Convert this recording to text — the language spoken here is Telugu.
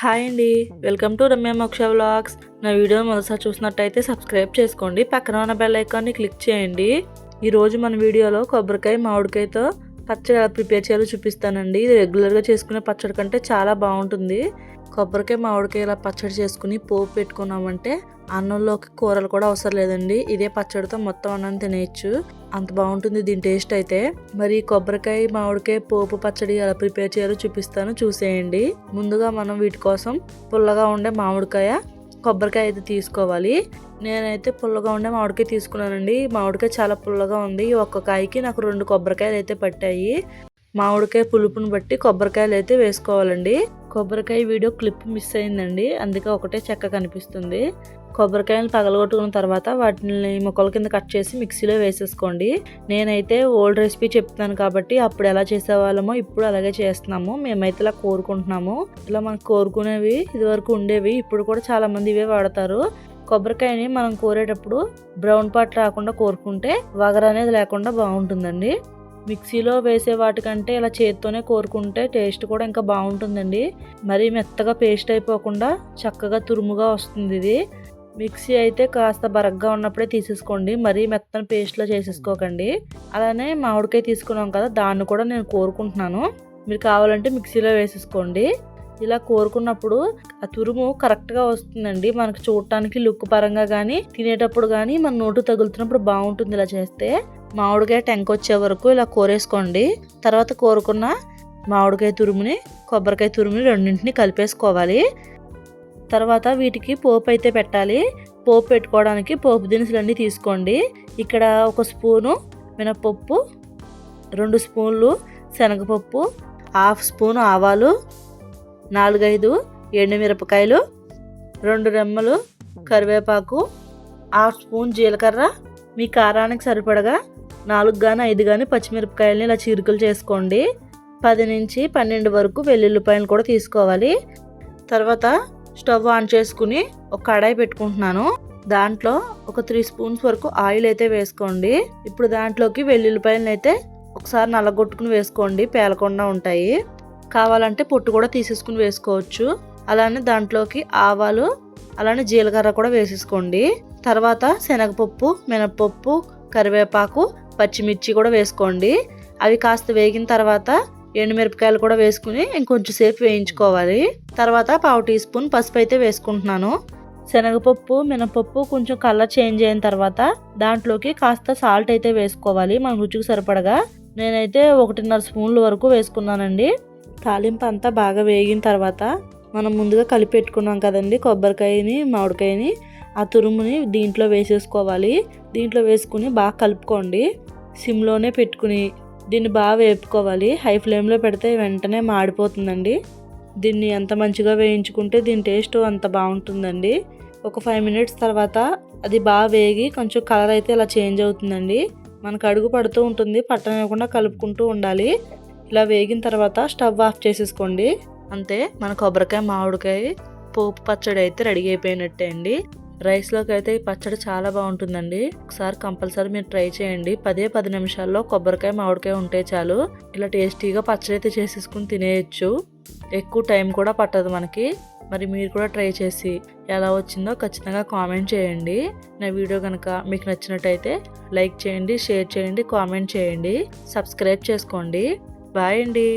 హాయ్ అండి. వెల్కమ్ టు రమ్య మోక్ష వ్లాగ్స్. నా వీడియో మొదటిసారి చూసినట్టయితే సబ్స్క్రైబ్ చేసుకోండి. పక్కన ఉన్న బెల్ ఐకాన్ని క్లిక్ చేయండి. ఈరోజు మన వీడియోలో కొబ్బరికాయ మామిడికాయతో పచ్చడి ఎలా ప్రిపేర్ చేయాలో చూపిస్తానండి. ఇది రెగ్యులర్గా చేసుకునే పచ్చడి కంటే చాలా బాగుంటుంది. కొబ్బరికాయ మామిడికాయ ఇలా పచ్చడి చేసుకుని పోపు పెట్టుకున్నామంటే అన్నంలోకి కూరలు కూడా అవసరం లేదండి. ఇదే పచ్చడితో మొత్తం అన్నం తినేయచ్చు. అంత బాగుంటుంది దీని టేస్ట్ అయితే. మరి కొబ్బరికాయ మామిడికాయ పోపు పచ్చడి ఎలా ప్రిపేర్ చేయాలో చూపిస్తాను. చూసేయండి. ముందుగా మనం వీటి కోసం పుల్లగా ఉండే మామిడికాయ కొబ్బరికాయ అయితే తీసుకోవాలి. నేనైతే పుల్లగా ఉండే మామిడికాయ తీసుకున్నానండి. మామిడికాయ చాలా పుల్లగా ఉంది. ఈ ఒక్క కాయకి నాకు రెండు కొబ్బరికాయలు అయితే పట్టాయి. మామిడికాయ పులుపుని బట్టి కొబ్బరికాయలు అయితే వేసుకోవాలండి. కొబ్బరికాయ వీడియో క్లిప్ మిస్ అయిందండి. అందుకే ఒకటే చెక్క కనిపిస్తుంది. కొబ్బరికాయలు పగలగొట్టుకున్న తర్వాత వాటిని ముక్కల కింద కట్ చేసి మిక్సీలో వేసేసుకోండి. నేనైతే ఓల్డ్ రెసిపీ చెప్తాను కాబట్టి అప్పుడు ఎలా చేసేవాళ్ళమో ఇప్పుడు అలాగే చేస్తున్నాము. మేమైతే ఇలా కోరుకుంటున్నాము. ఇలా మనకు కోరుకునేవి ఇదివరకు ఉండేవి ఇప్పుడు కూడా చాలామంది ఇవే వాడతారు. కొబ్బరికాయని మనం కోరేటప్పుడు బ్రౌన్ పార్ట్ రాకుండా కోరుకుంటే వగర అనేది లేకుండా బాగుంటుందండి. మిక్సీలో వేసే వాటికంటే ఇలా చేతితోనే కోరుకుంటే టేస్ట్ కూడా ఇంకా బాగుంటుందండి. మరీ మెత్తగా పేస్ట్ అయిపోకుండా చక్కగా తురుముగా వస్తుంది ఇది. మిక్సీ అయితే కాస్త బరగ్గా ఉన్నప్పుడే తీసేసుకోండి. మరీ మెత్తని పేస్ట్లో చేసేసుకోకండి. అలానే మామిడికాయ తీసుకున్నాం కదా దాన్ని కూడా నేను కోరుకుంటున్నాను. మీరు కావాలంటే మిక్సీలో వేసేసుకోండి. ఇలా కోరుకున్నప్పుడు ఆ తురుము కరెక్ట్గా వస్తుందండి. మనకు చూడటానికి లుక్ పరంగా కానీ తినేటప్పుడు కానీ మన నోటు తగులుతున్నప్పుడు బాగుంటుంది ఇలా చేస్తే. మామిడికాయ టెంక వచ్చే వరకు ఇలా కోరేసుకోండి. తర్వాత కోరుకున్న మామిడికాయ తురుముని కొబ్బరికాయ తురుముని రెండింటిని కలిపేసుకోవాలి. తర్వాత వీటికి పోపు అయితే పెట్టాలి. పోపు పెట్టుకోవడానికి పోపు దినుసులన్నీ తీసుకోండి. ఇక్కడ ఒక స్పూను మినపప్పు రెండు స్పూన్లు శనగపప్పు హాఫ్ స్పూన్ ఆవాలు నాలుగైదు ఎండుమిరపకాయలు రెండు రెమ్మలు కరివేపాకు హాఫ్ స్పూన్ జీలకర్ర. మీ కారానికి సరిపడగా నాలుగు కానీ ఐదు కానీ పచ్చిమిరపకాయలని ఇలా చీరుకలు చేసుకోండి. పది నుంచి పన్నెండు వరకు వెల్లుల్లిపాయలు కూడా తీసుకోవాలి. తర్వాత స్టవ్ ఆన్ చేసుకుని ఒక కడాయి పెట్టుకుంటున్నాను. దాంట్లో ఒక త్రీ స్పూన్స్ వరకు ఆయిల్ అయితే వేసుకోండి. ఇప్పుడు దాంట్లోకి వెల్లుల్లిపాయలను అయితే ఒకసారి నల్లగొట్టుకుని వేసుకోండి. పేలకుండా ఉంటాయి. కావాలంటే పొట్టు కూడా తీసేసుకుని వేసుకోవచ్చు. అలానే దాంట్లోకి ఆవాలు అలానే జీలకర్ర కూడా వేసేసుకోండి. తర్వాత శనగపప్పు మినపప్పు కరివేపాకు పచ్చిమిర్చి కూడా వేసుకోండి. అవి కాస్త వేగిన తర్వాత ఎండుమిరపకాయలు కూడా వేసుకుని ఇంకొంచెం సేపు వేయించుకోవాలి. తర్వాత పావు టీ స్పూన్ పసుపు అయితే వేసుకుంటున్నాను. శనగపప్పు మినపప్పు కొంచెం కలర్ చేంజ్ అయిన తర్వాత దాంట్లోకి కాస్త సాల్ట్ అయితే వేసుకోవాలి. మన రుచికి సరిపడగా నేనైతే ఒకటిన్నర స్పూన్ల వరకు వేసుకున్నానండి. తాలింపు అంతా బాగా వేగిన తర్వాత మనం ముందుగా కలిపి పెట్టుకున్నాం కదండి కొబ్బరికాయని మామిడికాయని. ఆ తురుముని దీంట్లో వేసేసుకోవాలి. దీంట్లో వేసుకుని బాగా కలుపుకోండి. సిమ్లోనే పెట్టుకుని దీన్ని బాగా వేపుకోవాలి. హై ఫ్లేమ్లో పెడితే వెంటనే మాడిపోతుందండి. దీన్ని ఎంత మంచిగా వేయించుకుంటే దీని టేస్ట్ అంత బాగుంటుందండి. ఒక ఫైవ్ మినిట్స్ తర్వాత అది బాగా వేగి కొంచెం కలర్ అయితే ఇలా చేంజ్ అవుతుందండి. మనకు అడుగు పడుతూ ఉంటుంది పట్టనివ్వకుండా కలుపుకుంటూ ఉండాలి. ఇలా వేగిన తర్వాత స్టవ్ ఆఫ్ చేసేసుకోండి. అంతే మన కొబ్బరికాయ మామిడికాయ పోపు పచ్చడి అయితే రెడీ అయిపోయినట్టే అండి. రైస్లోకి అయితే ఈ పచ్చడి చాలా బాగుంటుందండి. ఒకసారి కంపల్సరీ మీరు ట్రై చేయండి. పదే పది నిమిషాల్లో కొబ్బరికాయ మామిడికాయ ఉంటే చాలు. ఇలా టేస్టీగా పచ్చడి అయితే చేసేసుకుని తినేయచ్చు. ఎక్కువ టైం కూడా పట్టదు మనకి. మరి మీరు కూడా ట్రై చేసి ఎలా వచ్చిందో ఖచ్చితంగా కామెంట్ చేయండి. నా వీడియో కనుక మీకు నచ్చినట్టయితే లైక్ చేయండి షేర్ చేయండి కామెంట్ చేయండి. సబ్స్క్రైబ్ చేసుకోండి. బాయ్ అండి.